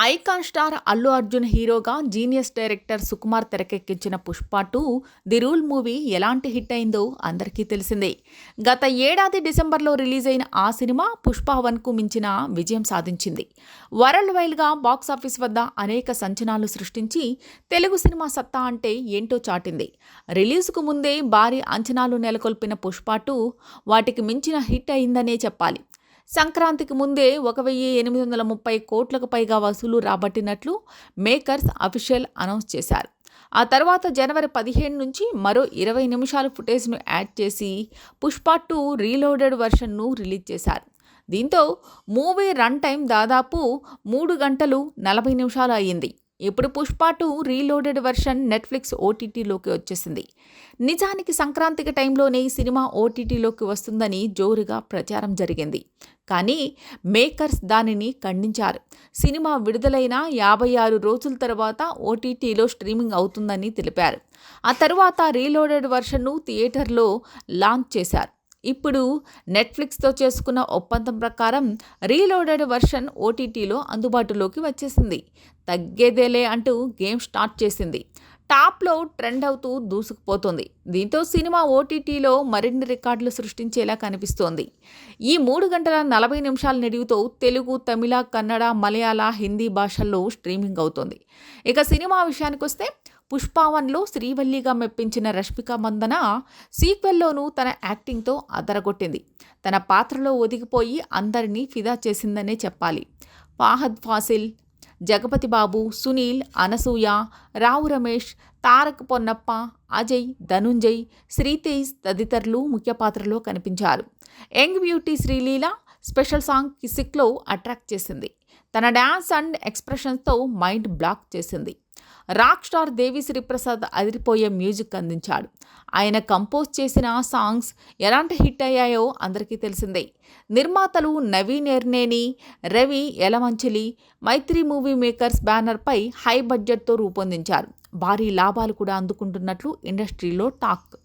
Icon star Allu Arjun హీరోగా genius director Sukumar తెరకెక్కించిన Pushpa two the rule movie ఎలాంటి హిట్ అయిందో అందరికీ తెలిసిందే. గత ఏడాది డిసెంబర్లో రిలీజ్ అయిన ఆ సినిమా పుష్ప వన్కు మించిన విజయం సాధించింది. వరల్డ్ వైడ్గా బాక్సాఫీస్ వద్ద అనేక సంచనాలు సృష్టించి తెలుగు సినిమా సత్తా అంటే ఏంటో చాటింది. రిలీజ్కు ముందే భారీ అంచనాలు నెలకొల్పిన పుష్ప టూ వాటికి మించిన హిట్ అయిందనే చెప్పాలి. సంక్రాంతికి ముందే ఒక వెయ్యి ఎనిమిది వందల ముప్పై కోట్లకు పైగా వసూలు రాబట్టినట్లు మేకర్స్ అఫీషియల్ అనౌన్స్ చేశారు. ఆ తర్వాత జనవరి పదిహేను నుంచి మరో ఇరవై నిమిషాల ఫుటేజ్ను యాడ్ చేసి పుష్ప టూ రీలోడెడ్ వెర్షన్ను రిలీజ్ చేశారు. దీంతో మూవీ రన్ టైం దాదాపు మూడు గంటలు నలభై నిమిషాలు అయ్యింది. ఇప్పుడు Pushpa two reloaded version Netflix ఓటీటీలోకి వచ్చేసింది. నిజానికి సంక్రాంతికి టైంలోనే ఈ సినిమా ఓటీటీలోకి వస్తుందని జోరుగా ప్రచారం జరిగింది. కానీ మేకర్స్ దానిని ఖండించారు. సినిమా విడుదలైన యాభై ఆరు రోజుల తర్వాత ఓటీటీలో స్ట్రీమింగ్ అవుతుందని తెలిపారు. ఆ తర్వాత రీలోడెడ్ వెర్షన్ను థియేటర్లో లాంచ్ చేశారు. ఇప్పుడు నెట్ఫ్లిక్స్తో చేసుకున్న ఒప్పందం ప్రకారం రీలోడెడ్ వర్షన్ ఓటీటీలో అందుబాటులోకి వచ్చేసింది. తగ్గేదేలే అంటూ గేమ్ స్టార్ట్ చేసింది. టాప్లో ట్రెండ్ అవుతూ దూసుకుపోతుంది. దీంతో సినిమా ఓటీటీలో మరిన్ని రికార్డులు సృష్టించేలా కనిపిస్తోంది. ఈ మూడు గంటల నలభై నిమిషాల నిడివితో తెలుగు తమిళ కన్నడ మలయాళ హిందీ భాషల్లో స్ట్రీమింగ్ అవుతోంది. ఇక సినిమా విషయానికి వస్తే పుష్పావన్లో శ్రీవల్లిగా మెప్పించిన రష్మిక మందన సీక్వెల్లోనూ తన యాక్టింగ్తో అదరగొట్టింది. తన పాత్రలో ఒదిగిపోయి అందరినీ ఫిదా చేసిందనే చెప్పాలి. ఫాహద్ ఫాసిల్ జగపతి బాబు సునీల్ అనసూయ రావు రమేష్ తారక్ పొన్నప్ప అజయ్ ధనుంజయ్ శ్రీతేజ్ తదితరులు ముఖ్య పాత్రలో కనిపించారు. Young beauty Sreeleela special song కిసిక్లో attract చేసింది. తన డ్యాన్స్ అండ్ ఎక్స్ప్రెషన్స్తో మైండ్ బ్లాక్ చేసింది. రాక్ స్టార్ దేవి శ్రీప్రసాద్ అదిరిపోయే మ్యూజిక్ అందించాడు. ఆయన కంపోజ్ చేసిన సాంగ్స్ ఎలాంటి హిట్ అయ్యాయో అందరికీ తెలిసిందే. నిర్మాతలు నవీన్ ఎర్నేని రవి ఎలమంచిలి మైత్రి మూవీ మేకర్స్ బ్యానర్పై హై బడ్జెట్తో రూపొందించారు. భారీ లాభాలు కూడా అందుకుంటున్నట్లు ఇండస్ట్రీలో టాక్.